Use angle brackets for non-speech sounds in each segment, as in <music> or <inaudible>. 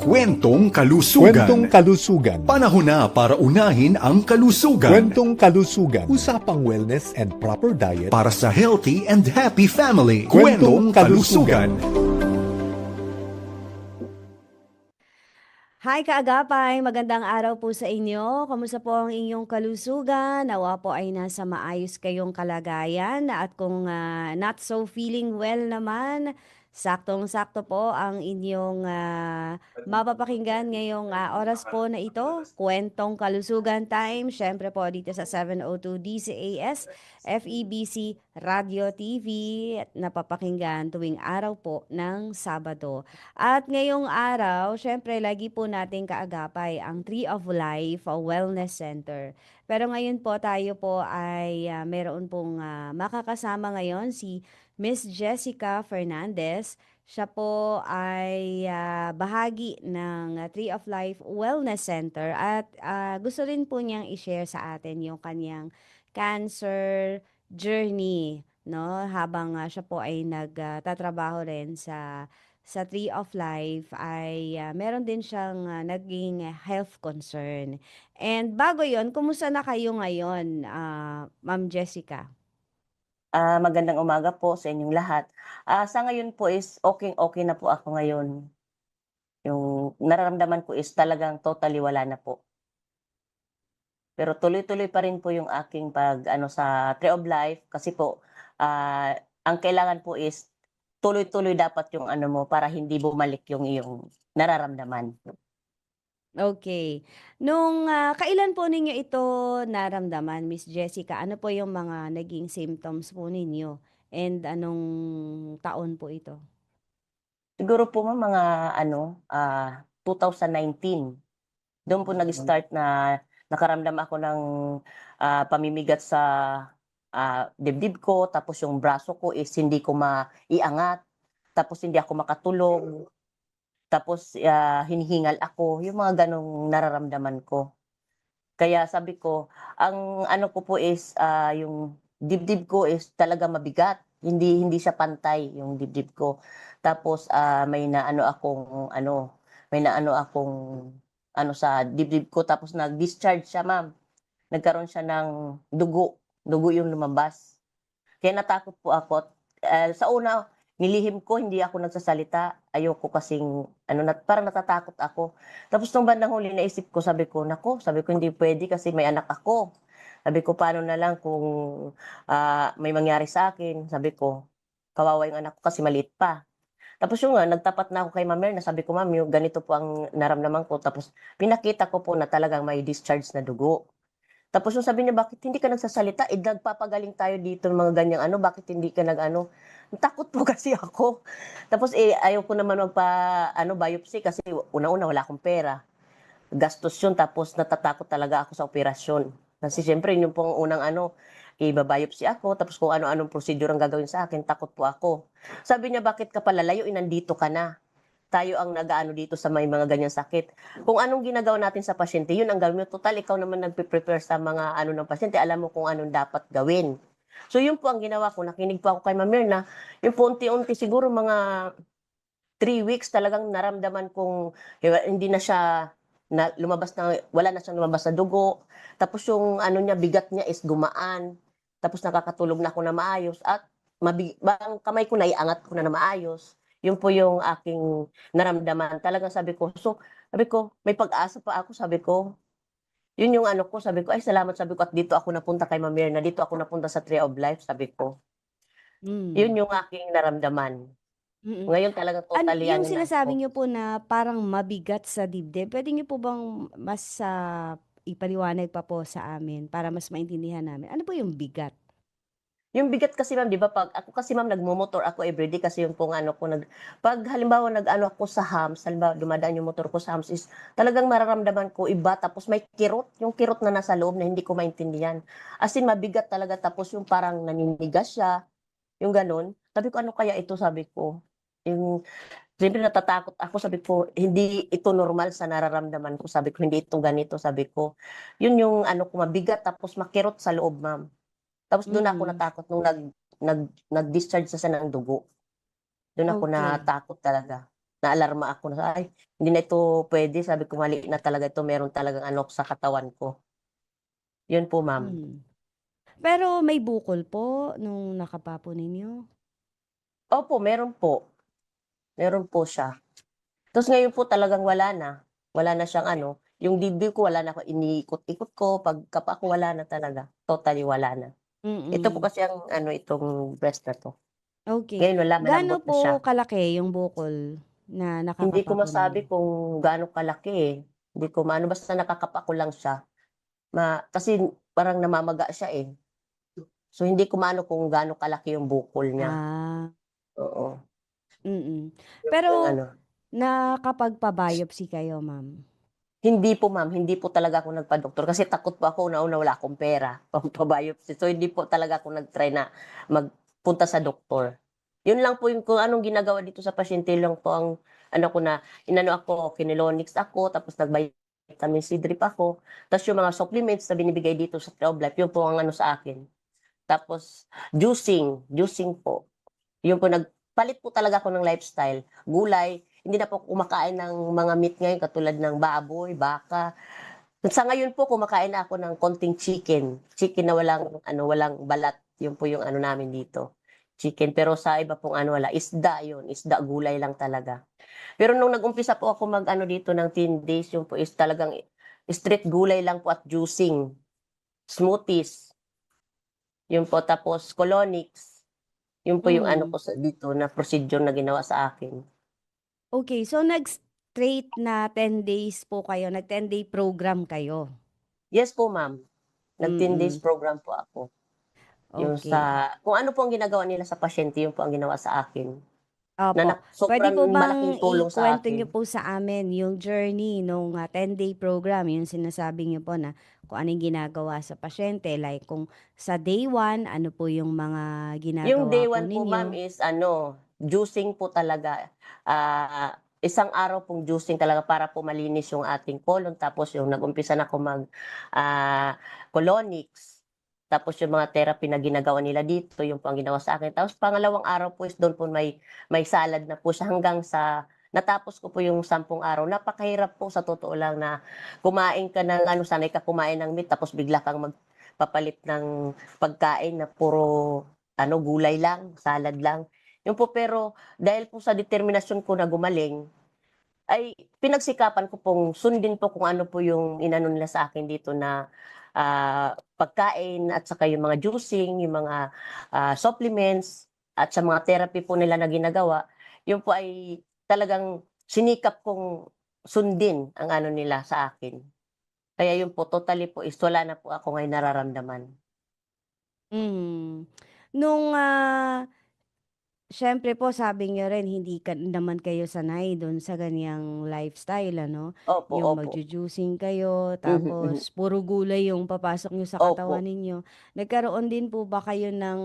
Kwentong kalusugan. Kwentong kalusugan. Panahon na para unahin ang kalusugan. Kwentong kalusugan. Usapang wellness and proper diet. para sa healthy and happy family. Kwentong Kwentong kalusugan. Hi kaagapay, magandang araw po sa inyo. Kamusta po ang inyong kalusugan? Nawa po ay nasa maayos kayong kalagayan at kung ah, not so feeling well naman, saktong-sakto po ang inyong ah, mapapakinggan ngayong ah, oras po na ito. Kwentong Kalusugan Time, syempre po dito sa 702 DCAS, FEBC Radio TV, napapakinggan tuwing araw po ng Sabado. At ngayong araw, syempre lagi po nating kaagapay ang Tree of Life Wellness Center. Pero ngayon po tayo po ay ah, meron pong ah, makakasama ngayon si Miss Jessica Fernandez. Siya po ay ah, bahagi ng ah, Tree of Life Wellness Center at ah, gusto rin po niyang i-share sa atin yung kanyang cancer journey no habang ah, siya po ay nagtatrabaho rin sa sa Tree of Life ay ah, meron din siyang ah, naging health concern. And bago 'yon, kumusta na kayo ngayon, ah, Ma'am Jessica? Ah, magandang umaga po sa inyong lahat. Ah, sa ngayon po is okey-okey na po ako ngayon. Yung nararamdaman ko is talagang totally wala na po. Pero tuloy-tuloy pa rin po yung aking pag-ano sa Tree of Life kasi po, ah, ang kailangan po is tuloy-tuloy dapat yung ano mo para hindi bumalik yung iyong nararamdaman. Okay. Nung ah, kailan po ninyo ito naramdaman, Miss Jessica? Ano po yung mga naging symptoms po ninyo? And anong taon po ito? Siguro po ma'am mga ano, ah, 2019. Doon po nag-start na nakaramdam ako ng ah, pamimigat sa ah, dibdib ko, tapos yung braso ko is hindi ko maiangat, tapos hindi ako makatulog, tapos ah, hinihingal ako, yung mga ganong nararamdaman ko. Kaya sabi ko, ang ano ko po is ah, yung dibdib ko is talaga mabigat. Hindi hindi siya pantay yung dibdib ko. Tapos ah, may naano akong ano, may naano akong ano sa dibdib ko tapos nag-discharge siya, ma'am. Nagkaroon siya ng dugo, dugo yung lumabas. Kaya natakot po ako. Eh, sa una, nilihim ko, hindi ako nagsasalita. Ayoko kasing, ano, nat, parang natatakot ako. Tapos nung bandang huli, naisip ko, sabi ko, nako, sabi ko, hindi pwede kasi may anak ako. Sabi ko, paano na lang kung ah, may mangyari sa akin. Sabi ko, kawawa yung anak ko kasi maliit pa. Tapos yung nga, nagtapat na ako kay Ma'am na sabi ko, Ma'am, yung ganito po ang naramdaman ko. Tapos pinakita ko po na talagang may discharge na dugo. Tapos yung sabi niya, bakit hindi ka nagsasalita? Eh, nagpapagaling tayo dito ng mga ganyang ano, bakit hindi ka nag-ano? Takot po <laughs> kasi ako. Tapos eh, ayaw ko naman magpa, ano, biopsy kasi una-una wala akong pera. Gastos yun, tapos natatakot talaga ako sa operasyon. Kasi syempre, yun yung pong unang ano, ibabiopsy ako, tapos kung ano-anong procedure ang gagawin sa akin, takot po ako. Sabi niya, bakit ka pala layo? Inandito ka na. Tayo ang nagaano dito sa may mga ganyang sakit. Kung anong ginagawa natin sa pasyente, yun ang gawin mo. Total, ikaw naman nagpe-prepare sa mga ano ng pasyente. Alam mo kung anong dapat gawin. So yun po ang ginawa ko. Nakinig po ako kay Ma'am Mirna. Yung po unti-unti siguro mga three weeks talagang naramdaman kong hindi na siya na lumabas na wala na siyang lumabas na dugo. Tapos yung ano niya bigat niya is gumaan. Tapos nakakatulog na ako na maayos at mabig ang kamay ko naiangat ko na na maayos. Yun po yung aking naramdaman. Talagang sabi ko, so sabi ko, may pag-asa pa ako, sabi ko. Yun yung ano ko, sabi ko, ay salamat, sabi ko, at dito ako napunta kay Ma'am Mirna, dito ako napunta sa Tree of Life, sabi ko. Mm. Yun yung aking naramdaman. Mm-mm. Ngayon talaga totally yung ano na sinasabi niyo po na parang mabigat sa dibdib? Pwede niyo po bang mas ah, ipaliwanag pa po sa amin para mas maintindihan namin? Ano po yung bigat? Yung bigat kasi ma'am, di ba pag ako kasi ma'am nagmo-motor ako everyday kasi yung pong ano ko nag pag halimbawa nag-ano ako sa hams, halimbawa dumadaan yung motor ko sa hams is talagang mararamdaman ko iba tapos may kirot, yung kirot na nasa loob na hindi ko maintindihan. As in mabigat talaga tapos yung parang naninigas siya, yung ganun. Sabi ko ano kaya ito sabi ko. Yung Siyempre natatakot ako, sabi ko, hindi ito normal sa nararamdaman ko. Sabi ko, hindi ito ganito, sabi ko. Yun yung ano ko, mabigat, tapos makirot sa loob, ma'am. Tapos doon ako Mm. natakot nung nag, nag, nag-discharge sa ng dugo. Doon ako Okay. natakot talaga. naalarma ako na, ay, hindi na ito pwede. Sabi ko, mali na talaga ito. Meron talagang ano sa katawan ko. Yun po, ma'am. Mm. Pero may bukol po nung nakapapo ninyo? Opo, meron po. Meron po siya. Tapos ngayon po talagang wala na. Wala na siyang ano. Yung dibdib ko, wala na ako. Iniikot-ikot ko. Pagkapa ko, wala na talaga. Totally wala na. Ito po Mm. kasi ang ano, itong breast na to. Okay. Ngayon wala, Gaano malambot na siya. po kalaki yung bukol na Hindi ko masabi ninyo? kung gaano kalaki eh. Hindi ko maano, basta nakakapa ko lang siya. Ma, kasi parang namamaga siya eh. So hindi ko maano kung gaano kalaki yung bukol niya. Ah, Oo. mm. Yun po Pero yung ano. nakapagpa-biopsy kayo, ma'am? Hindi po ma'am, hindi po talaga ako nagpa-doktor kasi takot po ako na una wala akong pera <laughs> pampabiopsy. So hindi po talaga ako nag-try na magpunta sa doktor. Yun lang po yung kung anong ginagawa dito sa pasyente lang po ang ano ko na inano ako, kinilonix ako, tapos nag-vitamin C drip ako. Tapos yung mga supplements na binibigay dito sa of Life, yun po ang ano sa akin. Tapos juicing, juicing po. Yun po nagpalit po talaga ako ng lifestyle. Gulay, hindi na po kumakain ng mga meat ngayon katulad ng baboy, baka. Sa ngayon po kumakain na ako ng konting chicken. Chicken na walang ano walang balat. Yun po yung ano namin dito. Chicken pero sa iba pong ano wala isda yun, isda gulay lang talaga. Pero nung nag-umpisa po ako mag ano dito ng 10 days, yung po is talagang straight gulay lang po at juicing. Smoothies. Yun po tapos colonics. Yun po yung ano Mm. ko sa dito na procedure na ginawa sa akin. Okay, so nag-straight na 10 days po kayo, nag 10 day program kayo? Yes po, ma'am. Nag 10 days Mm. program po ako. Yung Okay. sa kung ano po ang ginagawa nila sa pasyente, yun po ang ginawa sa akin. Na Opo. na Pwede sobrang po bang malaking tulong sa ikwento niyo akin. po sa amin yung journey nung ah, 10 day program, yung sinasabi niyo po na kung ano yung ginagawa sa pasyente, like kung sa day 1, ano po yung mga Yung ginagawa day po 1 po, ma'am, ninyo? is ano, juicing po talaga. Ah, isang araw pong juicing talaga para po malinis yung ating colon. Tapos yung nag-umpisa na ako mag ah, colonics. Tapos yung mga therapy na ginagawa nila dito, yung po ang ginawa sa akin. Tapos pangalawang araw po is doon po may may salad na po siya hanggang sa natapos ko po yung sampung araw. Napakahirap po sa totoo lang na kumain ka ng ano, sanay ka kumain ng meat tapos bigla kang magpapalit ng pagkain na puro ano gulay lang, salad lang. Yung po pero dahil po sa determinasyon ko na gumaling ay pinagsikapan ko pong sundin po kung ano po yung inano nila sa akin dito na ah, pagkain at saka yung mga juicing, yung mga ah, supplements at sa mga therapy po nila na ginagawa, yun po ay talagang sinikap kong sundin ang ano nila sa akin. Kaya yun po, totally po is wala na po ako ngayon nararamdaman. Mm. Nung ah, siyempre po sabi niyo rin hindi ka naman kayo sanay dun sa ganiyang lifestyle ano? Opo, Yung opo. magju-juicing kayo, Mhm, mhm. tapos puro gulay yung papasok niyo sa Opo. katawan ninyo. Nagkaroon din po ba kayo ng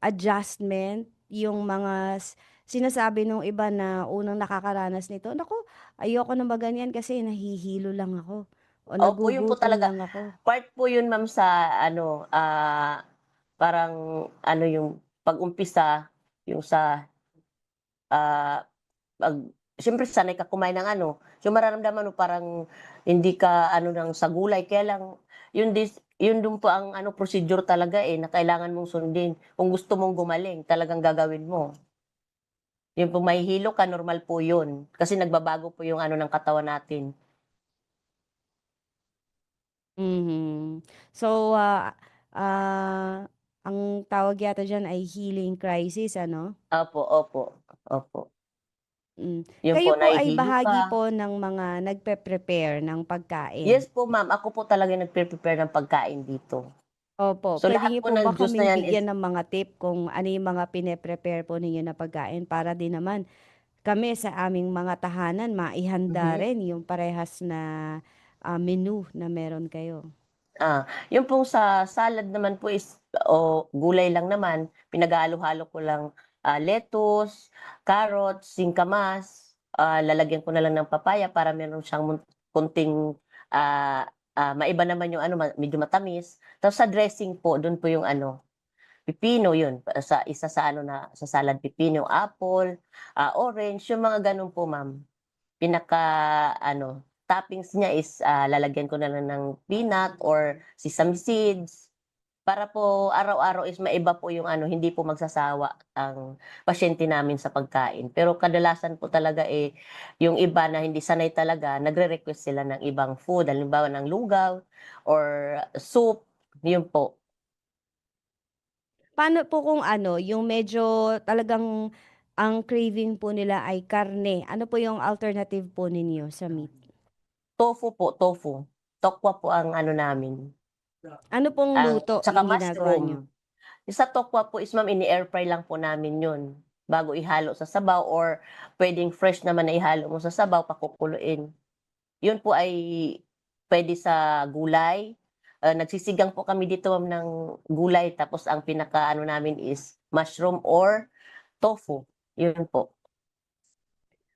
adjustment? Yung mga s- sinasabi nung iba na unang nakakaranas nito, naku, ayoko na maganyan kasi nahihilo lang ako o Opo, yun po nagugutom talaga. lang ako. Part po yun, ma'am, sa ano, ah, parang ano yung pag-umpisa, yung sa ah, pag siyempre sanay ka kumain ng ano, yung mararamdaman mo parang hindi ka ano ng sa gulay kaya lang yun dis yun dun po ang ano procedure talaga eh na kailangan mong sundin. Kung gusto mong gumaling, talagang gagawin mo. Yun po mahihilo ka, normal po yun. Kasi nagbabago po yung ano ng katawan natin. Mhm. So, ah, ah, ang tawag yata diyan ay healing crisis ano? Opo, opo, opo. Mm. Yun Kayo po, po ay nahihilo bahagi ka. po ng mga nagpe-prepare ng pagkain? Yes po, ma'am. Ako po talaga yung nagpe-prepare ng pagkain dito. Opo. So, Pwede lahat niyo po po ng ba juice na kaming yan is bigyan ng mga tip kung ano yung mga pine-prepare po ninyo na pagkain para din naman kami sa aming mga tahanan maihanda Mhm. rin yung parehas na ah, menu na meron kayo? Ah, yung pong sa salad naman po is o gulay lang naman, pinaghalo-halo ko lang ah, lettuce, carrots, singkamas, ah, lalagyan ko na lang ng papaya para meron siyang konting ah, ah, maiba naman yung ano, medyo matamis. Tapos sa dressing po, doon po yung ano, pipino yun sa isa sa ano na sa salad pipino, apple, ah, orange, yung mga ganun po ma'am. Pinaka ano, toppings niya is ah, lalagyan ko na lang ng peanut or sesame seeds para po araw-araw is maiba po yung ano, hindi po magsasawa ang pasyente namin sa pagkain. Pero kadalasan po talaga eh yung iba na hindi sanay talaga, nagre-request sila ng ibang food, halimbawa ng lugaw or soup, yun po. Paano po kung ano, yung medyo talagang ang craving po nila ay karne, ano po yung alternative po ninyo sa meat? Tofu po, tofu. Tokwa po ang ano namin. Ano pong Ang luto tsaka yung ginagawa. Yung Sa tokwa po is ma'am, ini-air fry lang po namin yun bago ihalo sa sabaw or pwedeng fresh naman na ihalo mo sa sabaw, pakukuluin. Yun po ay pwede sa gulay. Uh, nagsisigang po kami dito ma'am ng gulay tapos ang pinaka ano namin is mushroom or tofu. Yun po.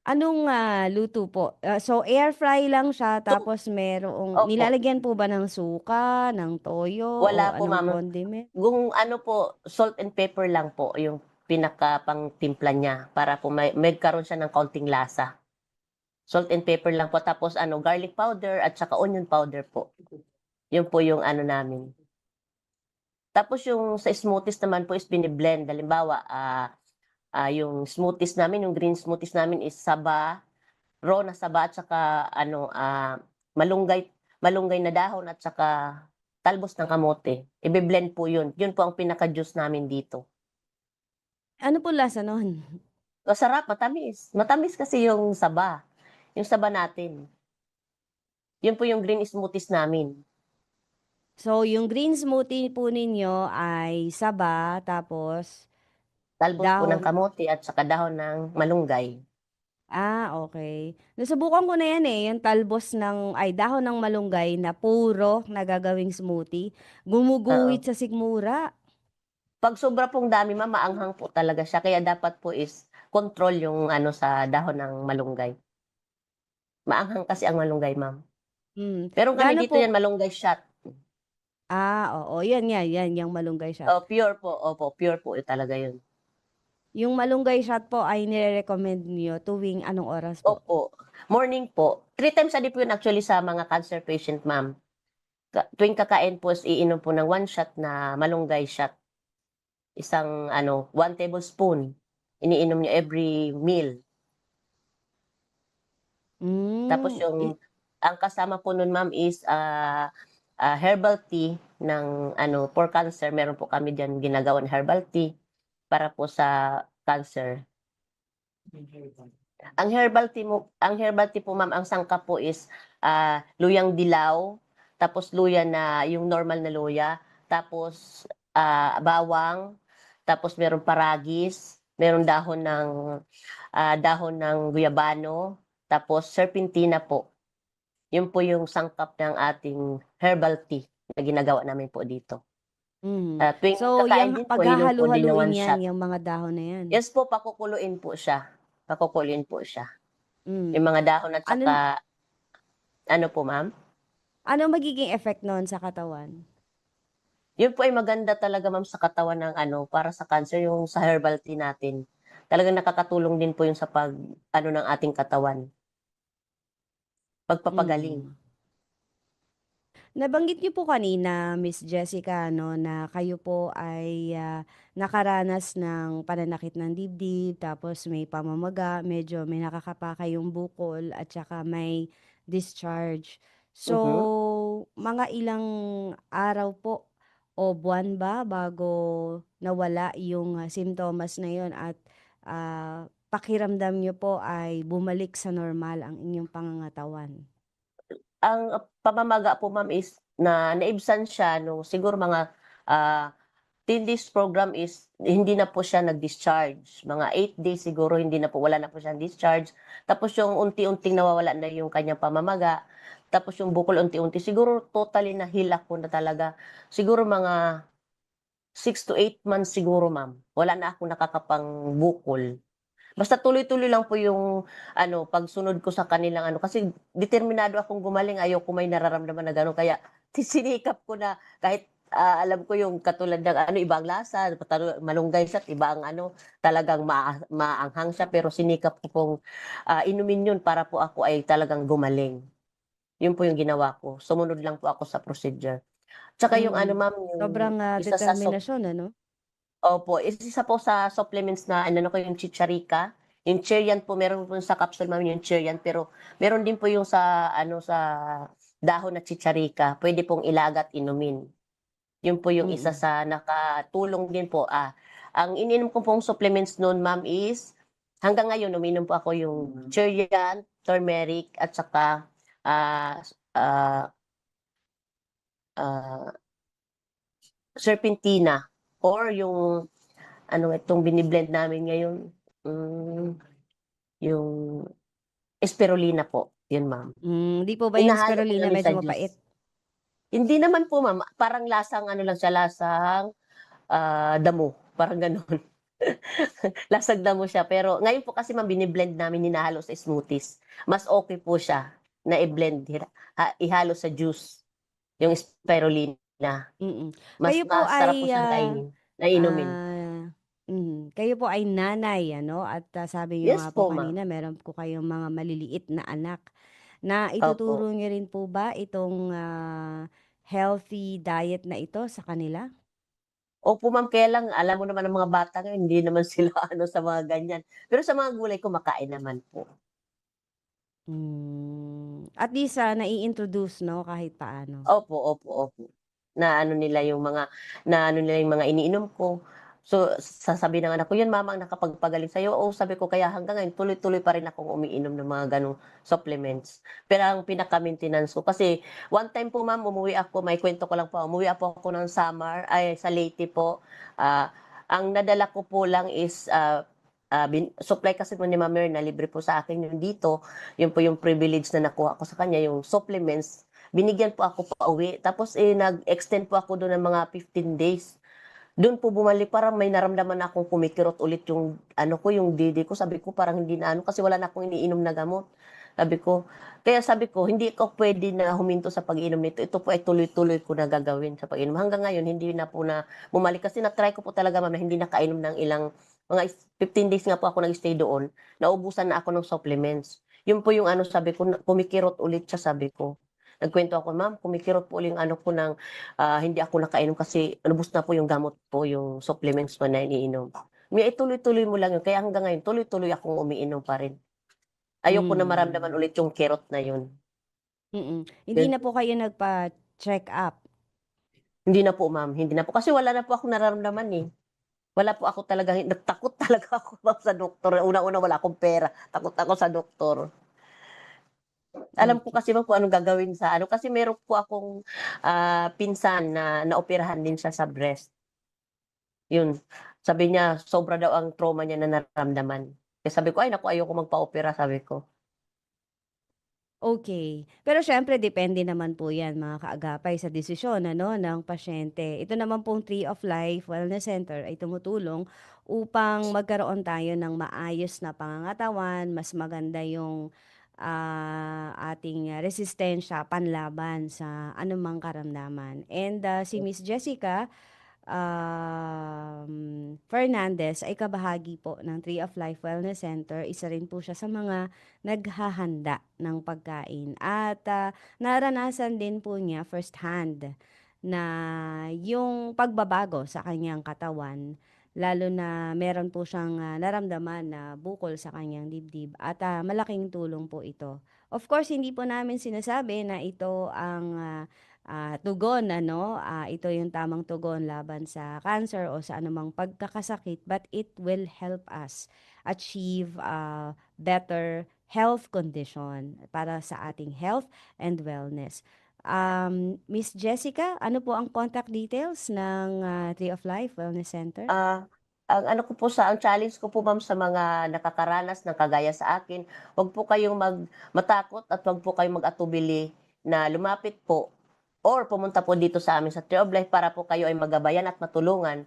Anong ah, luto po? Ah, so air fry lang siya tapos merong Opo. nilalagyan po ba ng suka, ng toyo, Wala o po, anong ma'am. condiment? Kung ano po, salt and pepper lang po yung pinaka pang timpla niya para po may magkaroon siya ng kaunting lasa. Salt and pepper lang po tapos ano garlic powder at saka onion powder po. Yun po yung ano namin. Tapos yung sa smoothies naman po is biniblend. Halimbawa, ah ah, yung smoothies namin, yung green smoothies namin is saba, raw na saba at saka ano ah malunggay malunggay na dahon at saka talbos ng kamote. Ibe-blend po yun. Yun po ang pinaka-juice namin dito. Ano po lasa nun? Masarap, matamis. Matamis kasi yung saba. Yung saba natin. Yun po yung green smoothies namin. So yung green smoothie po ninyo ay saba tapos Talbos po ng Dahon. kamote at saka dahon ng malunggay. ah okay. Nasubukan ko na yan eh, yung talbos ng ay dahon ng malunggay na puro na gagawing smoothie. Gumuguhit sa sigmura. Pag sobra pong dami, ma'am, maanghang po talaga siya. Kaya dapat po is control yung ano sa dahon ng malunggay. Maanghang kasi ang malunggay, ma'am. Mm. Pero kami Gaano dito po- yan, malunggay shot. Ah, oo, yan yan, yan, yung malunggay shot. Oh, pure po. Opo, pure po talaga yun. Yung malunggay shot po ay nire-recommend niyo tuwing anong oras po? Opo. Morning po. Three times a day po yun actually sa mga cancer patient, ma'am. Ka- tuwing kakain po, iinom po ng one shot na malunggay shot. Isang, ano, one tablespoon. Iniinom niyo every meal. Mm, Tapos yung, ang kasama po nun, ma'am, is ah, ah, herbal tea ng, ano, for cancer. Meron po kami dyan ginagawan herbal tea para po sa cancer. Ang herbal tea mo, ang herbal tea po ma'am, ang sangkap po is ah, luyang dilaw, tapos luya na yung normal na luya, tapos ah, bawang, tapos meron paragis, meron dahon ng ah, dahon ng guyabano, tapos serpentina po. Yun po yung sangkap ng ating herbal tea na ginagawa namin po dito. Mm. Ah, tuwing So, kakain yung din po, paghahalu-haluin one yan, shot. yung mga dahon na yan. Yes po, pakukuluin po siya. Pakukuluin po siya. Mm. Yung mga dahon at Ano- saka, ano po ma'am? Ano magiging effect noon sa katawan? Yun po ay maganda talaga ma'am sa katawan ng ano, para sa cancer, yung sa herbal tea natin. Talagang nakakatulong din po yung sa pag, ano ng ating katawan. Pagpapagaling. Mm. Nabanggit niyo po kanina, Miss Jessica, no, na kayo po ay ah, nakaranas ng pananakit ng dibdib, tapos may pamamaga, medyo may nakakapa kayong bukol, at saka may discharge. So, mga ilang araw po o buwan ba bago nawala yung ah, simptomas na yon at ah, pakiramdam niyo po ay bumalik sa normal ang inyong pangangatawan? Ang uh, pamamaga po ma'am is na naibsan siya nung siguro mga ah 10 days program is hindi na po siya nag-discharge. Mga 8 days siguro hindi na po, wala na po siyang discharge. Tapos yung unti-unting nawawala na yung kanyang pamamaga. Tapos yung bukol unti-unti, siguro totally na heal ako na talaga. Siguro mga 6 to 8 months siguro ma'am. Wala na ako nakakapang bukol. Basta tuloy-tuloy lang po yung ano, pagsunod ko sa kanilang ano kasi determinado akong gumaling, ayoko may nararamdaman na gano'n kaya sinikap ko na kahit ah, alam ko yung katulad ng ano, ibang lasa, malunggay siya iba ang ano, talagang maa maanghang siya pero sinikap ko pong, ah, inumin yun para po ako ay talagang gumaling. Yun po yung ginawa ko, sumunod lang po ako sa procedure. Tsaka yung ano Mm. ma'am, yung Sobrang, sup determinasyon ano? Opo, isa po sa supplements na ano ko yung Chicharika, yung Cherian po meron po sa capsule ma'am yung Cherian pero meron din po yung sa ano sa dahon na Chicharika, puwede pong ilaga at inumin. Yun po yung isa Mm. sa nakatulong din po, ah, ang ininom ko pong supplements no'n ma'am is hanggang ngayon umiinom po ako yung Cherian, turmeric at saka, ah, ah ah Serpentina or yung ano itong bini-blend namin ngayon, hmm, yung Spirulina po, yun ma'am. Hmm, 'di po ba yung Hinahalo ko spirulina namin sa medyo juice. mapait? Hindi naman po ma'am, parang lasang ano lang siya, lasang, ah, damo, parang gano'n. <laughs> Lasang damo siya pero ngayon po kasi ma'am bini-blend namin, hinahalo sa smoothies. Mas okey po siya na i-blend, hira ha ihalo sa juice, yung Spirulina. Mm. Mas Kayo po masarap po ay, siyang ah, kainin, na inumin. ah, mhm, kayo po ay nanay ano at, ah, sabi niyo Yes nga po po, ma'am. kanina meron po kayong mga maliliit na anak. Na Opo. ituturo niyo rin po ba itong, ah, healthy diet na ito sa kanila? Opo ma'am, kaya lang alam mo naman ang mga bata ngayon hindi naman <laughs> sila ano sa mga ganyan. Pero sa mga gulay kumakain naman po. Hmm, at least, ah, nai-introduce 'no, kahit paano. Opo, opo, opo. Na ano nila yung mga na ano nila yung mga iniinom ko. So, sasabihin ng anak ko, "Yan mama ang nakapagpagaling sa'yo." Oo, sabi ko, kaya hanggang ngayon tuloy-tuloy pa rin akong umiinom ng mga gano'ng supplements. Pero ang pinaka-maintenance ko kasi one time po ma'am umuwi ako, maikwento ko lang po, umuwi po ako ng Samar ay sa Leyte po. Ah, ang nadala ko po lang is, ah, ah, bin supply kasi po ni Ma'am Myrna, libre po sa akin yun dito. Yun po yung privilege na nakuha ko sa kanya, yung supplements. Binigyan po ako pauwi tapos, eh, nag-extend po ako dun ng mga 15 days. Dun po bumalik parang may naramdaman akong kumikirot ulit yung ano ko, yung didi ko. Sabi ko parang hindi na ano, kasi wala na akong iniinom na gamot. Sabi ko kaya sabi ko, hindi ako puwede na huminto sa pag-inom nito. Ito po ay tuloy-tuloy ko na gagawin sa pag-inom. Hanggang ngayon hindi na po na bumalik kasi na-try ko po talaga ma'am na hindi nakainom ng ilang mga 15 days nga po ako nag-stay doon. Naubusan na ako ng supplements. Yun po yung ano sabi ko, kumikirot ulit siya sabi ko. Nagkuwento ako, "Ma'am, kumikirot po ulit yung ano ko ng, ah, hindi ako nakainom kasi ubos na po yung gamot po, yung supplements ko na iniinom." May ituloy-tuloy mo lang yun. Kaya hanggang ngayon tuloy-tuloy akong umiinom pa rin. Ayoko na maramdaman Hmm. ulit yung kirot na yun. Mm. Hindi Yun na po kayo nagpa-check-up? Hindi na po ma'am, hindi na po. Kasi wala na po akong nararamdaman, eh. Wala po ako talagang takot <laughs> talaga ako sa doktor. Unang-una wala akong pera, takot ako sa doktor. Alam ko Okey. kasi ma'am kung anong gagawin sa ano, kasi meron po akong, ah, pinsan na naoperahan din siya sa breast. Yun, sabi niya sobra daw ang trauma niya na nararamdaman. Kaya sabi ko, "Ay naku, ayoko magpa-opera," sabi ko. Okey. Pero siyempre depende naman po 'yan mga kaagapay sa desisyon ano ng pasyente. Ito naman pong Tree of Life Wellness Center ay tumutulong upang magkaroon tayo ng maayos na pangangatawan, mas maganda yung, ah, ating resistensya panlaban sa anumang karamdaman. And, ah, si Miss Jessica, um, Fernandez ay kabahagi po ng Tree of Life Wellness Center. Isa rin po siya sa mga naghahanda ng pagkain at, ah, naranasan din po niya first hand na yung pagbabago sa kanyang katawan. Lalo na meron po siyang, ah, naramdaman na bukol sa kanyang dibdib at, ah, malaking tulong po ito. Of course, hindi po namin sinasabi na ito ang, ah, ah, tugon ano, ah, ito yung tamang tugon laban sa cancer o sa anumang pagkakasakit, but it will help us achieve, ah, better health condition para sa ating health and wellness. Um, Miss Jessica, ano po ang contact details ng, ah, Tree of Life Wellness Center? Ah, ang ano ko po sa ang challenge ko po ma'am sa mga nakakaranas ng kagaya sa akin, 'wag po kayong mag matakot at 'wag po kayong mag-atubili na lumapit po or pumunta po dito sa amin sa Tree of Life para po kayo ay magabayan at matulungan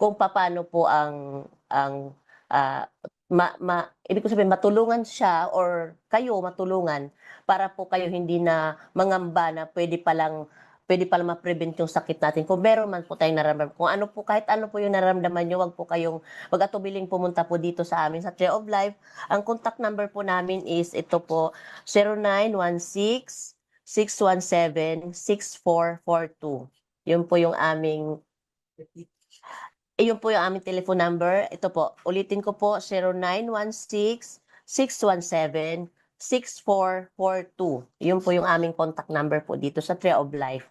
kung papaano po ang ang, ah, ma ma ibig ko sabihin matulungan siya or kayo matulungan para po kayo hindi na mangamba na puwede palang pwede pala ma-prevent yung sakit natin. Kung meron man po tayong nararamdaman, kung ano po, kahit ano po yung nararamdaman nyo, wag po kayong mag-atubiling pumunta po dito sa amin sa Tree of Life. Ang contact number po namin is ito po, 0916 617 6442. Yun po yung aming yun po yung aming telephone number. Ito po, ulitin ko po, 0916 617 6442. Yun po yung aming contact number po dito sa Tree of Life.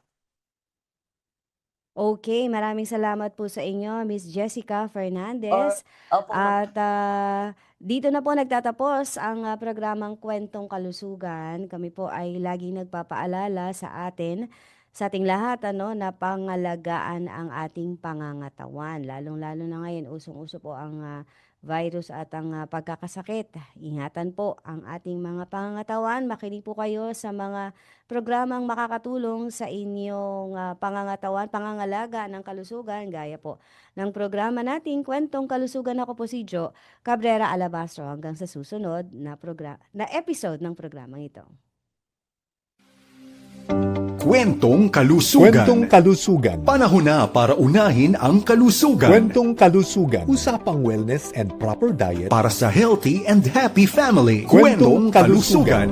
Okay, maraming salamat po sa inyo, Miss Jessica Fernandez. Opo, ma'am. At ah, dito na po nagtatapos ang ah, programang Kwentong Kalusugan. Kami po ay laging nagpapaalala sa atin, sa ating lahat, ano, na pangalagaan ang ating pangangatawan. Lalong-lalo na ngayon, usong-uso po ang ah, virus at ang ah, pagkakasakit. Ingatan po ang ating mga pangangatawan. Makinig po kayo sa mga programang makakatulong sa inyong ah, pangangatawan, pangangalaga ng kalusugan, gaya po ng programa nating Kwentong Kalusugan. Ako po si Jo Cabrera Alabastro hanggang sa susunod na, progra- na episode ng programang ito. Kwentong kalusugan. Kwentong kalusugan. Panahon na para unahin ang kalusugan. Kwentong kalusugan. Usapang wellness and proper diet. Para sa healthy and happy family. Kwentong Kwentong kalusugan.